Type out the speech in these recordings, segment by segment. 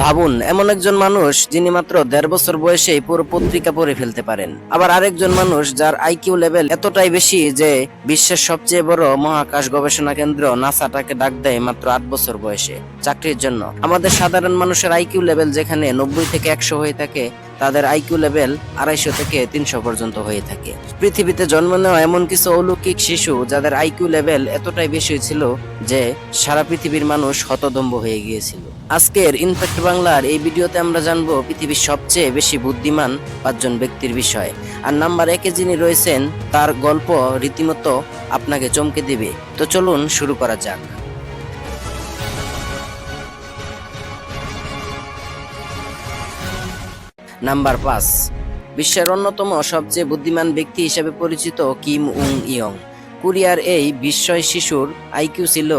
ভাবুন, এমন একজন মানুষ যিনি মাত্র দেড় বছর বয়সে পুরো পত্রিকা পড়ে ফেলতে পারেন। আবার আরেকজন মানুষ যার আইকিউ লেভেল এতটাই বেশি যে বিশ্বের সবচেয়ে বড় মহাকাশ গবেষণা কেন্দ্র নাসাটাকে ডাক দেয় মাত্র আট বছর বয়সে চাকরির জন্য। আমাদের সাধারণ মানুষের আইকিউ লেভেল যেখানে নব্বই থেকে একশো হয়ে থাকে, তাদের আইকিউ লেভেল আড়াইশো থেকে তিনশো পর্যন্ত হয়ে থাকে। পৃথিবীতে জন্ম নেওয়া এমন কিছু অলৌকিক শিশু যাদের আইকিউ লেভেল এতটাই বেশি ছিল যে সারা পৃথিবীর মানুষ হতদম্ব হয়ে গিয়েছিল। আজকের ইনফ্যাক্ট বাংলার এই ভিডিওতে আমরা জানব পৃথিবীর সবচেয়ে বেশি বুদ্ধিমান পাঁচজন ব্যক্তির বিষয়। আর নাম্বার একে যিনি রয়েছেন, তার গল্প রীতিমতো আপনাকে চমকে দিবে। তো চলুন শুরু করা যাক। নাম্বার পাঁচ। বিশ্বের অন্যতম সবচেয়ে বুদ্ধিমান ব্যক্তি হিসেবে পরিচিত কিম উং ইয়ং কোরিয়ার এই বিস্ময় শিশুর আইকিউ ছিল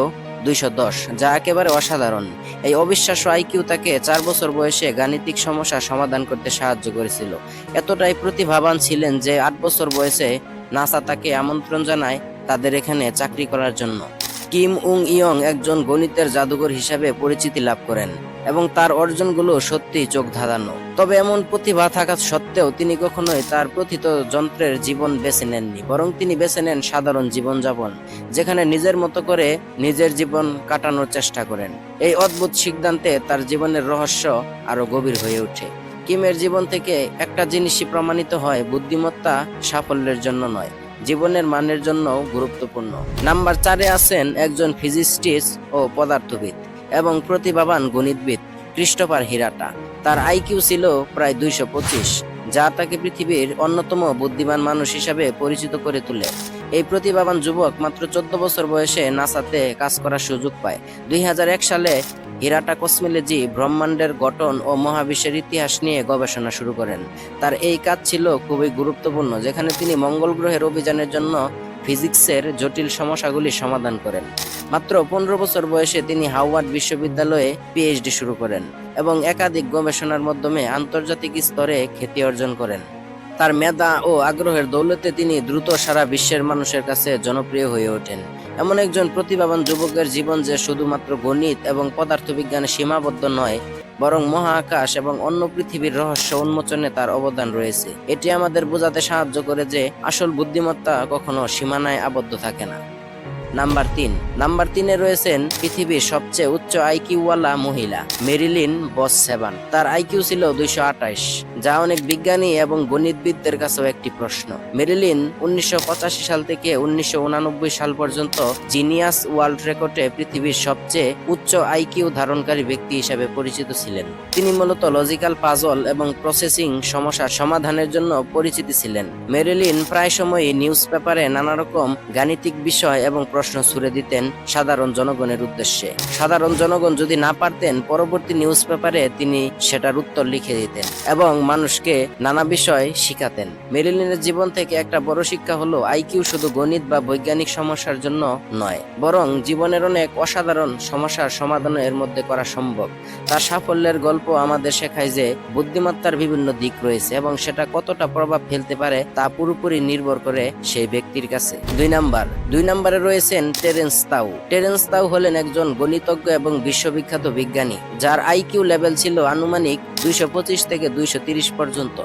দুইশো দশ, যা একেবারে অসাধারণ। এই অবিশ্বাস্য আইকিউ তাকে চার বছর বয়সে গাণিতিক সমস্যা সমাধান করতে সাহায্য করেছিল। এতটাই প্রতিভাবান ছিলেন যে আট বছর বয়সে নাসা তাকে আমন্ত্রণ জানায় তাদের এখানে চাকরি করার জন্য। কিম উং ইয়ং একজন গণিতের জাদুঘর হিসাবে পরিচিতি লাভ করেন এবং তার অর্জনগুলো সত্যিই চোখ ধাঁধানো তবে এমন প্রতিভা থাকা সত্ত্বেও তিনি কখনোই তার প্রথিত যন্ত্রের জীবন বেছে নেননি, বরং তিনি বেছে নেন সাধারণ জীবনযাপন, যেখানে নিজের মতো করে নিজের জীবন কাটানোর চেষ্টা করেন। এই অদ্ভুত সিদ্ধান্তে তার জীবনের রহস্য আরও গভীর হয়ে ওঠে। কিমের জীবন থেকে একটা জিনিসই প্রমাণিত হয়, বুদ্ধিমত্তা সাফল্যের জন্য নয়। জীবনের মানের জন্য গুরুত্বপূর্ণ। নাম্বার চারে আছেন একজন ফিজিস্টিস্ট ও পদার্থবিদ এবং প্রতিভাবান গণিতবিদ ক্রিস্টোফার হিরাটা। তার আইকিউ ছিল প্রায় দুইশো পঁচিশ, যা তাকে পৃথিবীর অন্যতম বুদ্ধিমান মানুষ হিসাবে পরিচিত করে তোলে। এই প্রতিভাবান যুবক মাত্র চোদ্দ বছর বয়সে নাসাতে কাজ করার সুযোগ পায়। দুই হাজার এক সালে হিরাটা কসমিলজি ব্রহ্মাণ্ডের গঠন ও মহাবিশ্বের ইতিহাস নিয়ে গবেষণা শুরু করেন। তার এই কাজ ছিল খুবই গুরুত্বপূর্ণ, যেখানে তিনি মঙ্গল গ্রহের অভিযানের জন্য ফিজিক্সের জটিল সমস্যাগুলি সমাধান করেন। মাত্র পনেরো বছর বয়সে তিনি হাওয়ার্ড বিশ্ববিদ্যালয়ে পিএইচডি শুরু করেন এবং একাধিক গবেষণার মাধ্যমে আন্তর্জাতিক স্তরে খ্যাতি অর্জন করেন। তার মেধা ও আগ্রহের দৌলতে তিনি দ্রুত সারা বিশ্বের মানুষের কাছে জনপ্রিয় হয়ে ওঠেন। এমন একজন প্রতিভাবান যুবকের জীবন যে শুধুমাত্র গণিত এবং পদার্থবিজ্ঞানে সীমাবদ্ধ নয়, বরং মহাকাশ এবং অন্য পৃথিবীর রহস্য উন্মোচনে তার অবদান রয়েছে। এটি আমাদের বোঝাতে সাহায্য করে যে আসল বুদ্ধিমত্তা কখনো সীমানায় আবদ্ধ থাকে না। নাম্বার তিন। নাম্বার তিনে রয়েছেন পৃথিবীর সবচেয়ে উচ্চ আইকিউওয়ালা মহিলা, মেরিলিন বস সেভান তার আইকিউ ছিল দুইশো যা অনেক বিজ্ঞানী এবং গণিতবিদদের কাছেও একটি প্রশ্ন। মেরিলিন উনিশশো পঁচাশি সাল থেকে উনিশশো সাল পর্যন্ত জিনিয়াস ওয়ার্ল্ড রেকর্ডে পৃথিবীর সবচেয়ে উচ্চ আইকিউ ধারণকারী ব্যক্তি হিসাবে পরিচিত ছিলেন। তিনি মূলত লজিক্যাল পাজল এবং প্রসেসিং সমস্যা সমাধানের জন্য পরিচিতি ছিলেন। মেরিলিন প্রায় সময়ই নিউজ পেপারে নানা রকম গাণিতিক বিষয় এবং প্রশ্ন ছুড়ে দিতেন সাধারণ জনগণের উদ্দেশ্যে। সাধারণ জনগণ যদি না পারতেন, পরবর্তী নিউজ পেপারে তিনি সেটার উত্তর লিখে দিতেন এবং মানুষকে নানা বিষয় শিখাতেন। মেরিলিনের জীবন থেকে একটা বড় শিক্ষা হলো আইকিউ শুধু গণিত বা বৈজ্ঞানিক সমস্যার জন্য নয়, বরং জীবনের অনেক অসাধারণ সমস্যার সমাধান এর মধ্যে করা সম্ভব। তার সাফল্যের গল্প আমাদের শেখায় যে, বুদ্ধিমত্তার বিভিন্ন দিক রয়েছে এবং সেটা কতটা প্রভাব ফেলতে পারে তা পুরোপুরি নির্ভর করে সেই ব্যক্তির কাছে। দুই নাম্বার, দুই নাম্বারে রয়েছেন টেরেন্স তাউ। টেরেন্স তাউ হলেন একজন গণিতজ্ঞ এবং বিশ্ববিখ্যাত বিজ্ঞানী, যার আইকিউ লেভেল ছিল আনুমানিক দুইশো পঁচিশ থেকে দুইশো পর্যন্ত।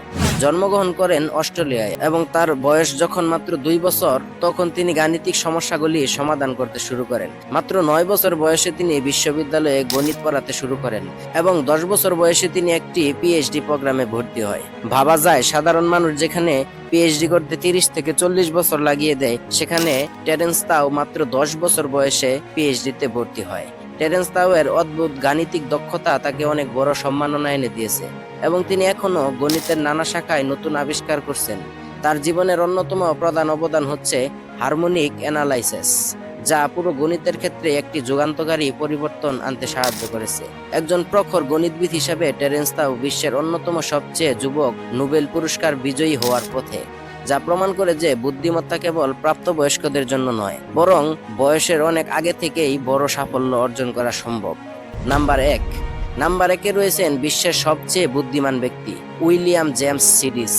জন্মগ্রহণ করেন অস্ট্রেলিয়ায় এবং তার বয়স যখন মাত্র দুই বছর, তখন তিনি গাণিতিক সমস্যাগুলি সমাধান করতে শুরু করেন। মাত্র নয় বছর বয়সে তিনি বিশ্ববিদ্যালয়ে গণিত পড়াতে শুরু করেন এবং দশ বছর বয়সে তিনি একটি পিএইচডি প্রোগ্রামে ভর্তি হয়। ভাবা যায়, সাধারণ মানুষ যেখানে পিএইচডি করতে তিরিশ থেকে চল্লিশ বছর লাগিয়ে দেয়, সেখানে টেরেন্স তাও মাত্র দশ বছর বয়সে পিএইচডিতে ভর্তি হয়। টেরেন্স তাওয়ের অদ্ভুত গাণিতিক দক্ষতা তাকে অনেক বড় সম্মাননা এনে দিয়েছে এবং তিনি এখনও গণিতের নানা শাখায় নতুন আবিষ্কার করছেন। তার জীবনের অন্যতম প্রধান অবদান হচ্ছে হারমোনিক অ্যানালাইসিস, যা পুরো গণিতের ক্ষেত্রে একটি যুগান্তকারী পরিবর্তন আনতে সাহায্য করেছে। একজন প্রখর গণিতবিদ হিসাবে টেরেন্স তাও বিশ্বের অন্যতম সবচেয়ে যুবক নোবেল পুরস্কার বিজয়ী হওয়ার পথে। যা প্রমাণ করে যে বুদ্ধিমত্তা কেবল প্রাপ্তবয়স্কদের জন্য নয়, বরং বয়সের অনেক আগে থেকেই বড় সাফল্য অর্জন করা সম্ভব। নাম্বার এক। নাম্বার একে রয়েছেন বিশ্বের সবচেয়ে বুদ্ধিমান ব্যক্তি, উইলিয়াম জেমস সিরিস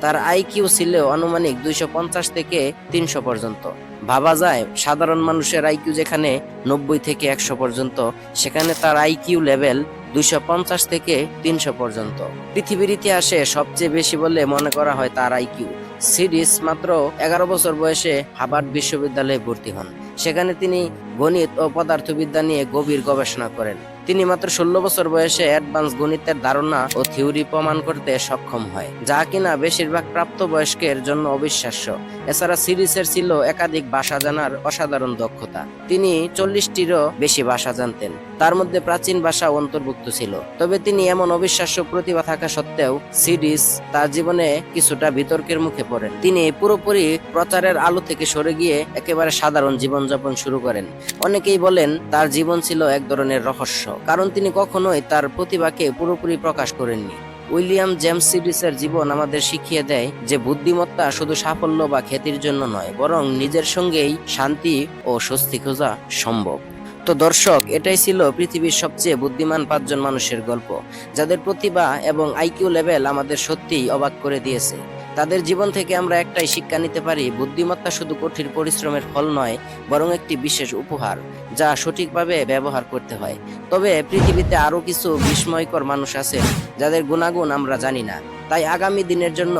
তার আইকিউ ছিল আনুমানিক দুইশো পঞ্চাশ থেকে তিনশো পর্যন্ত। ভাবা যায়, সাধারণ মানুষের আইকিউ যেখানে নব্বই থেকে একশো পর্যন্ত, সেখানে তার আইকিউ লেভেল দুইশো পঞ্চাশ থেকে তিনশো পর্যন্ত। পৃথিবীর ইতিহাসে সবচেয়ে বেশি বলে মনে করা হয় তার আইকিউ সিরিজ মাত্র এগারো বছর বয়সে হাবার্ড বিশ্ববিদ্যালয়ে ভর্তি হন। সেখানে তিনি গণিত ও পদার্থবিদ্যা নিয়ে গভীর গবেষণা করেন। তিনি মাত্র ষোলো বছর বয়সে অ্যাডভান্স গণিতের ধারণা ও থিওরি প্রমাণ করতে সক্ষম হয়, যা কিনা বেশিরভাগ প্রাপ্তবয়স্কের জন্য অবিশ্বাস্য। এছাড়া সিরিজের ছিল একাধিক ভাষা জানার অসাধারণ দক্ষতা। তিনি চল্লিশটিরও বেশি ভাষা জানতেন। তার মধ্যে প্রাচীন ভাষা অন্তর্ভুক্ত ছিল। তবে তিনি এমন অবিশ্বাস্য প্রতিভা থাকা সত্ত্বেও সিরিজ তার জীবনে কিছুটা বিতর্কের মুখে পড়েন। তিনি পুরোপুরি প্রচারের আলো থেকে সরে গিয়ে একেবারে সাধারণ জীবনযাপন শুরু করেন। অনেকেই বলেন তার জীবন ছিল এক ধরনের রহস্য, কারণ তিনি কখনোই তার প্রতিভাকে পুরোপুরি প্রকাশ করেননি। উইলিয়াম জেমস সিরিসের জীবন আমাদের শিখিয়ে দেয় যে বুদ্ধিমত্তা শুধু সাফল্য বা খ্যাতির জন্য নয়, বরং নিজের সঙ্গেই শান্তি ও স্বস্তি খোঁজা সম্ভব। তো দর্শক, এটাই ছিল পৃথিবীর সবচেয়ে বুদ্ধিমান পাঁচজন মানুষের গল্প, যাদের প্রতিভা এবং আইকিউ লেভেল আমাদের সত্যিই অবাক করে দিয়েছে। তাদের জীবন থেকে আমরা একটাই শিক্ষা নিতে পারি, বুদ্ধিমত্তা শুধু কঠিন পরিশ্রমের ফল নয়, বরং একটি বিশেষ উপহার, যা সঠিকভাবে ব্যবহার করতে হয়। তবে পৃথিবীতে আরও কিছু বিস্ময়কর মানুষ আছে, যাদের গুণাগুণ আমরা জানি না। তাই আগামী দিনের জন্য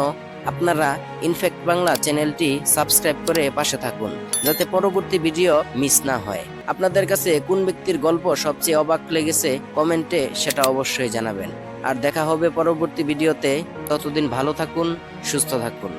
আপনারা ইনফেক্ট বাংলা চ্যানেলটি সাবস্ক্রাইব করে পাশে থাকুন, যাতে পরবর্তী ভিডিও মিস না হয়। আপনাদের কাছে কোন ব্যক্তির গল্প সবচেয়ে অবাক লেগেছে কমেন্টে সেটা অবশ্যই জানাবেন। আর দেখা হবে পরবর্তী ভিডিওতে। ততদিন ভালো থাকুন সুস্থ থাকুন।